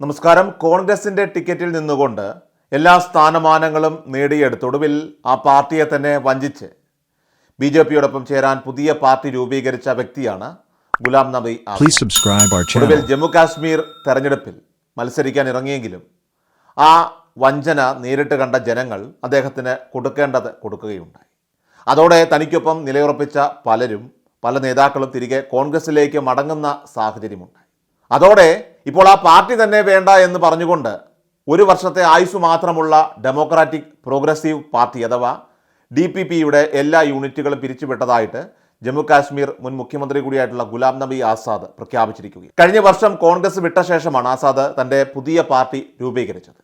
നമസ്കാരം. കോൺഗ്രസിന്റെ ടിക്കറ്റിൽ നിന്നുകൊണ്ട് എല്ലാ സ്ഥാനമാനങ്ങളും നേടിയെടുത്ത്. ഒടുവിൽ ആ പാർട്ടിയെ തന്നെ വഞ്ചിച്ച് ബി ജെ പിയോടൊപ്പം ചേരാൻ പുതിയ പാർട്ടി രൂപീകരിച്ച വ്യക്തിയാണ് ഗുലാം നബി ഒടുവിൽ ജമ്മു കാശ്മീർ തെരഞ്ഞെടുപ്പിൽ മത്സരിക്കാൻ ഇറങ്ങിയെങ്കിലും ആ വഞ്ചന നേരിട്ട് കണ്ട ജനങ്ങൾ അദ്ദേഹത്തിന് കൊടുക്കേണ്ടത് കൊടുക്കുകയുണ്ടായി. അതോടെ തനിക്കൊപ്പം നിലയുറപ്പിച്ച പലരും പല നേതാക്കളും തിരികെ കോൺഗ്രസിലേക്ക് മടങ്ങുന്ന സാഹചര്യമുണ്ടായി. അതോടെ ഇപ്പോൾ ആ പാർട്ടി തന്നെ വേണ്ട എന്ന് പറഞ്ഞുകൊണ്ട് ഒരു വർഷത്തെ ആയുസ് മാത്രമുള്ള ഡെമോക്രാറ്റിക് പ്രോഗ്രസീവ് പാർട്ടി അഥവാ ഡി പി പിയുടെ എല്ലാ യൂണിറ്റുകളും പിരിച്ചുവിട്ടതായിട്ട് ജമ്മു കാശ്മീർ മുൻ മുഖ്യമന്ത്രി കൂടിയായിട്ടുള്ള ഗുലാം നബി ആസാദ് പ്രഖ്യാപിച്ചിരിക്കുകയും കഴിഞ്ഞ വർഷം കോൺഗ്രസ് വിട്ട ശേഷമാണ് ആസാദ് തന്റെ പുതിയ പാർട്ടി രൂപീകരിച്ചത്.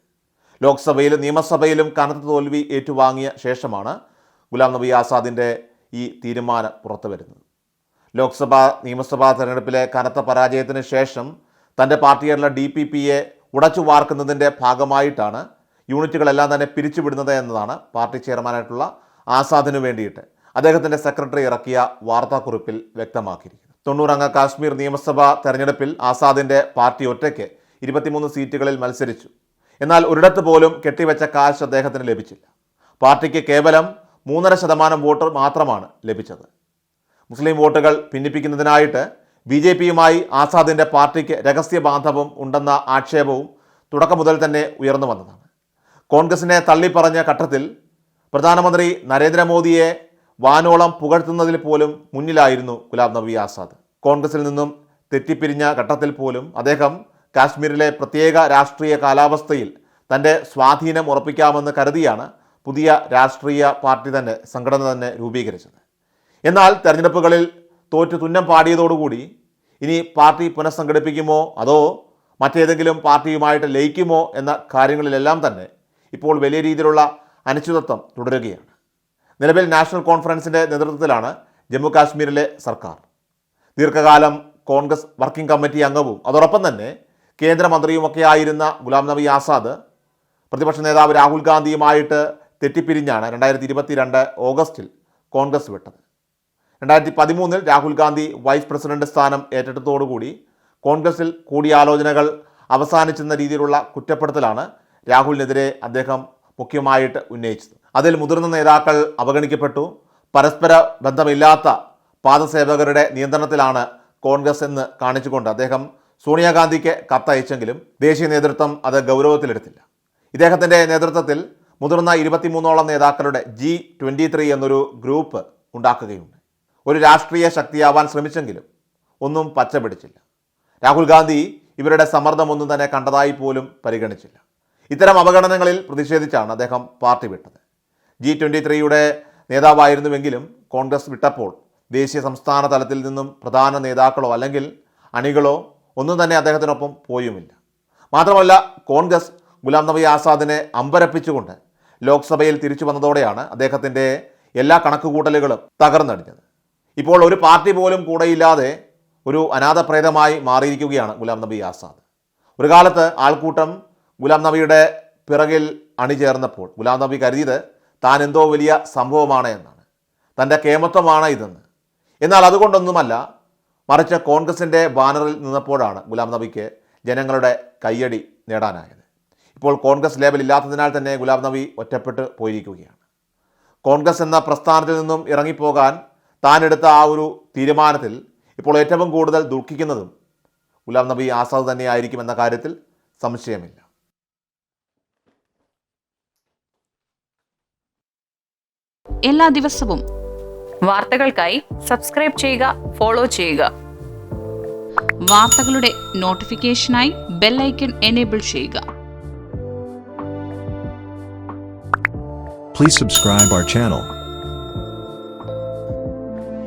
ലോക്സഭയിലും നിയമസഭയിലും കനത്ത തോൽവി ഏറ്റുവാങ്ങിയ ശേഷമാണ് ഗുലാം നബി ആസാദിന്റെ ഈ തീരുമാനം പുറത്തു വരുന്നത് ലോക്സഭാ നിയമസഭാ തെരഞ്ഞെടുപ്പിലെ കനത്ത പരാജയത്തിന് ശേഷം തന്റെ പാർട്ടിയായിട്ടുള്ള ഡി പി പിയെ ഉടച്ചു വാർക്കുന്നതിന്റെ ഭാഗമായിട്ടാണ് യൂണിറ്റുകളെല്ലാം തന്നെ പിരിച്ചുവിടുന്നത് എന്നതാണ് പാർട്ടി ചെയർമാനായിട്ടുള്ള ആസാദിനു വേണ്ടിയിട്ട് അദ്ദേഹത്തിന്റെ സെക്രട്ടറി ഇറക്കിയ വാർത്താക്കുറിപ്പിൽ വ്യക്തമാക്കിയിരിക്കുന്നു തൊണ്ണൂറംഗ കാശ്മീർ നിയമസഭാ തെരഞ്ഞെടുപ്പിൽ ആസാദിന്റെ പാർട്ടി ഒറ്റയ്ക്ക് ഇരുപത്തിമൂന്ന് സീറ്റുകളിൽ മത്സരിച്ചു. എന്നാൽ ഒരിടത്ത് പോലും കെട്ടിവെച്ച കാശ് അദ്ദേഹത്തിന് ലഭിച്ചില്ല. പാർട്ടിക്ക് കേവലം മൂന്നര ശതമാനം വോട്ട് മാത്രമാണ് ലഭിച്ചത്. മുസ്ലിം വോട്ടുകൾ ഭിന്നിപ്പിക്കുന്നതിനായിട്ട് ബി ജെ പിയുമായി ആസാദിന്റെ പാർട്ടിക്ക് രഹസ്യ ബാന്ധവം ഉണ്ടെന്ന ആക്ഷേപവും തുടക്കം മുതൽ തന്നെ ഉയർന്നു വന്നതാണ്. കോൺഗ്രസിനെ തള്ളിപ്പറഞ്ഞ ഘട്ടത്തിൽ പ്രധാനമന്ത്രി നരേന്ദ്രമോദിയെ വാനോളം പുകഴ്ത്തുന്നതിൽ പോലും മുന്നിലായിരുന്നു ഗുലാം നബി ആസാദ്. കോൺഗ്രസിൽ നിന്നും തെറ്റിപ്പിരിഞ്ഞ ഘട്ടത്തിൽ പോലും അദ്ദേഹം കാശ്മീരിലെ പ്രത്യേക രാഷ്ട്രീയ കാലാവസ്ഥയിൽ തന്റെ സ്വാധീനം ഉറപ്പിക്കാമെന്ന് കരുതിയാണ് പുതിയ രാഷ്ട്രീയ പാർട്ടി തന്നെ സംഘടന തന്നെ രൂപീകരിച്ചത്. എന്നാൽ തെരഞ്ഞെടുപ്പുകളിൽ തോറ്റു തുന്നം പാടിയതോടുകൂടി ഇനി പാർട്ടി പുനഃസംഘടിപ്പിക്കുമോ? അതോ മറ്റേതെങ്കിലും പാർട്ടിയുമായിട്ട് ലയിക്കുമോ എന്ന കാര്യങ്ങളിലെല്ലാം തന്നെ ഇപ്പോൾ വലിയ രീതിയിലുള്ള അനിശ്ചിതത്വം തുടരുകയാണ്. നിലവിൽ നാഷണൽ കോൺഫറൻസിന്റെ നേതൃത്വത്തിലാണ് ജമ്മു കാശ്മീരിലെ സർക്കാർ. ദീർഘകാലം കോൺഗ്രസ് വർക്കിംഗ് കമ്മിറ്റി അംഗവും അതോടൊപ്പം തന്നെ കേന്ദ്രമന്ത്രിയുമൊക്കെ ആയിരുന്ന ഗുലാം നബി ആസാദ് പ്രതിപക്ഷ നേതാവ് രാഹുൽ ഗാന്ധിയുമായിട്ട് തെറ്റിപ്പിരിഞ്ഞാണ് രണ്ടായിരത്തി ഇരുപത്തിരണ്ട് ഓഗസ്റ്റിൽ കോൺഗ്രസ് വിട്ടത്. രണ്ടായിരത്തി പതിമൂന്നിൽ രാഹുൽ ഗാന്ധി വൈസ് പ്രസിഡന്റ് സ്ഥാനം ഏറ്റെടുത്തതോടുകൂടി കോൺഗ്രസിൽ കൂടിയാലോചനകൾ അവസാനിച്ചെന്ന രീതിയിലുള്ള കുറ്റപ്പെടുത്തലാണ് രാഹുലിനെതിരെ അദ്ദേഹം മുഖ്യമായിട്ട് ഉന്നയിച്ചത്. അതിൽ മുതിർന്ന നേതാക്കൾ അവഗണിക്കപ്പെട്ടു. പരസ്പര ബന്ധമില്ലാത്ത പാദസേവകരുടെ നിയന്ത്രണത്തിലാണ് കോൺഗ്രസ് എന്ന് കാണിച്ചുകൊണ്ട് അദ്ദേഹം സോണിയാഗാന്ധിക്ക് കത്തയച്ചെങ്കിലും ദേശീയ നേതൃത്വം അത് ഗൗരവത്തിലെടുത്തില്ല. ഇദ്ദേഹത്തിന്റെ നേതൃത്വത്തിൽ മുതിർന്ന ഇരുപത്തിമൂന്നോളം നേതാക്കളുടെ ജി ട്വന്റി ത്രീ എന്നൊരു ഗ്രൂപ്പ് ഉണ്ടാക്കുകയുണ്ട് ഒരു രാഷ്ട്രീയ ശക്തിയാവാൻ ശ്രമിച്ചെങ്കിലും ഒന്നും പച്ച പിടിച്ചില്ല രാഹുൽ ഗാന്ധി ഇവരുടെ സമ്മർദ്ദമൊന്നും തന്നെ കണ്ടതായി പോലും പരിഗണിച്ചില്ല. ഇത്തരം അവഗണനകളിൽ പ്രതിഷേധിച്ചാണ് അദ്ദേഹം പാർട്ടി വിട്ടത്. ജി ട്വന്റി ത്രീയുടെ നേതാവായിരുന്നുവെങ്കിലും കോൺഗ്രസ് വിട്ടപ്പോൾ ദേശീയ സംസ്ഥാന തലത്തിൽ നിന്നും പ്രധാന നേതാക്കളോ അല്ലെങ്കിൽ അണികളോ ഒന്നും തന്നെ അദ്ദേഹത്തിനൊപ്പം പോയുമില്ല. മാത്രമല്ല കോൺഗ്രസ് ഗുലാം നബി ആസാദിനെ അമ്പരപ്പിച്ചുകൊണ്ട് ലോക്സഭയിൽ തിരിച്ചു വന്നതോടെയാണ് അദ്ദേഹത്തിന്റെ എല്ലാ കണക്കുകൂട്ടലുകളും തകർന്നടിഞ്ഞത്. ഇപ്പോൾ ഒരു പാർട്ടി പോലും കൂടെയില്ലാതെ ഒരു അനാഥപ്രേതമായി മാറിയിരിക്കുകയാണ് ഗുലാം നബി ആസാദ്. ഒരു കാലത്ത് ആൾക്കൂട്ടം ഗുലാം നബിയുടെ പിറകിൽ അണിചേർന്നപ്പോൾ ഗുലാം നബി കരുതിയത് താൻ എന്തോ വലിയ സംഭവമാണ് എന്നാണ്. തന്റെ കേമത്വമാണ് ഇതെന്ന്. എന്നാൽ അതുകൊണ്ടൊന്നുമല്ല മറിച്ച് കോൺഗ്രസിന്റെ ബാനറിൽ നിന്നപ്പോഴാണ് ഗുലാം നബിക്ക് ജനങ്ങളുടെ കയ്യടി നേടാനായത്. ഇപ്പോൾ കോൺഗ്രസ് ലേബൽ ഇല്ലാത്തതിനാൽ തന്നെ ഗുലാം നബി ഒറ്റപ്പെട്ട് പോയിരിക്കുകയാണ്. കോൺഗ്രസ് എന്ന പ്രസ്ഥാനത്തിൽ നിന്നും ഇറങ്ങിപ്പോകാൻ താൻ എടുത്ത ആ ഒരു തീരുമാനത്തിൽ ഇപ്പോൾ ഏറ്റവും കൂടുതൽ ദുഃഖിക്കുന്നതും ഗുലാം നബി ആസാദ് തന്നെയായിരിക്കും എന്ന കാര്യത്തിൽ സംശയമില്ല. എല്ലാ ദിവസവും വാർത്തകൾക്കായി സബ്സ്ക്രൈബ് ചെയ്യുക ഫോളോ ചെയ്യുക. വാർത്തകളുടെ നോട്ടിഫിക്കേഷനായി ബെല്ലൈക്കൺ എനേബിൾ ചെയ്യുക. Please subscribe our channel.